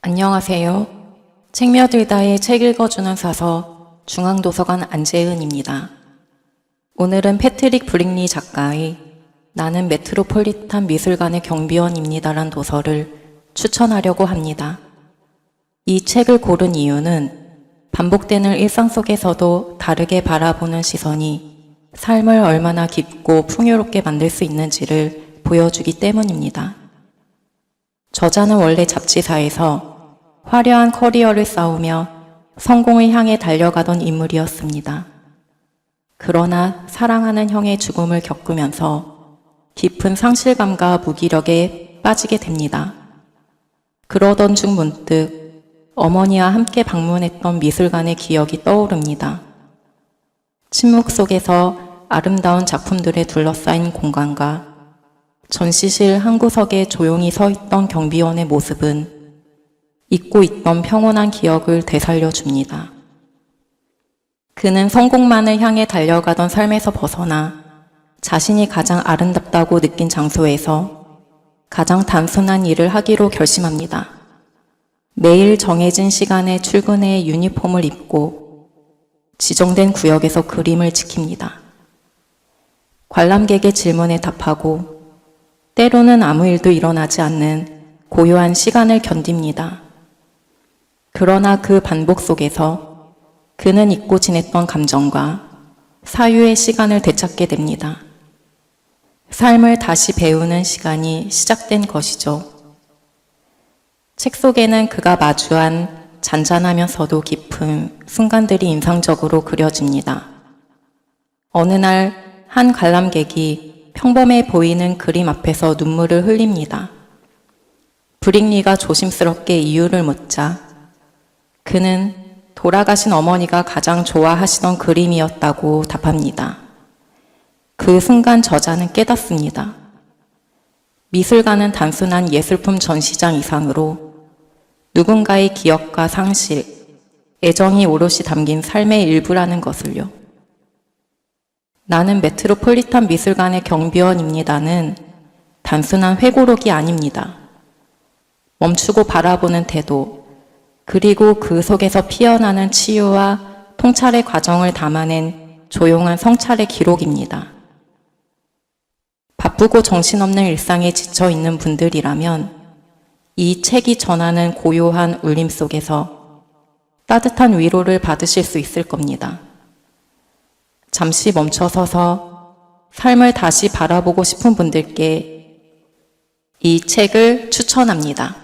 안녕하세요. 책며들다의 책 읽어주는 사서 중앙도서관 안재은입니다. 오늘은 패트릭 브릭리 작가의 나는 메트로폴리탄 미술관의 경비원입니다란 도서를 추천하려고 합니다. 이 책을 고른 이유는 반복되는 일상 속에서도 다르게 바라보는 시선이 삶을 얼마나 깊고 풍요롭게 만들 수 있는지를 보여주기 때문입니다. 저자는 원래 잡지사에서 화려한 커리어를 쌓으며 성공을 향해 달려가던 인물이었습니다. 그러나 사랑하는 형의 죽음을 겪으면서 깊은 상실감과 무기력에 빠지게 됩니다. 그러던 중 문득 어머니와 함께 방문했던 미술관의 기억이 떠오릅니다. 침묵 속에서 아름다운 작품들에 둘러싸인 공간과 전시실 한 구석에 조용히 서 있던 경비원의 모습은 잊고 있던 평온한 기억을 되살려 줍니다. 그는 성공만을 향해 달려가던 삶에서 벗어나 자신이 가장 아름답다고 느낀 장소에서 가장 단순한 일을 하기로 결심합니다. 매일 정해진 시간에 출근해 유니폼을 입고 지정된 구역에서 그림을 지킵니다. 관람객의 질문에 답하고 때로는 아무 일도 일어나지 않는 고요한 시간을 견딥니다. 그러나 그 반복 속에서 그는 잊고 지냈던 감정과 사유의 시간을 되찾게 됩니다. 삶을 다시 배우는 시간이 시작된 것이죠. 책 속에는 그가 마주한 잔잔하면서도 깊은 순간들이 인상적으로 그려집니다. 어느 날 한 관람객이 평범해 보이는 그림 앞에서 눈물을 흘립니다. 브릭리가 조심스럽게 이유를 묻자 그는 돌아가신 어머니가 가장 좋아하시던 그림이었다고 답합니다. 그 순간 저자는 깨닫습니다. 미술관은 단순한 예술품 전시장 이상으로 누군가의 기억과 상실, 애정이 오롯이 담긴 삶의 일부라는 것을요. 나는 메트로폴리탄 미술관의 경비원입니다는 단순한 회고록이 아닙니다. 멈추고 바라보는 태도, 그리고 그 속에서 피어나는 치유와 통찰의 과정을 담아낸 조용한 성찰의 기록입니다. 바쁘고 정신없는 일상에 지쳐 있는 분들이라면 이 책이 전하는 고요한 울림 속에서 따뜻한 위로를 받으실 수 있을 겁니다. 잠시 멈춰 서서 삶을 다시 바라보고 싶은 분들께 이 책을 추천합니다.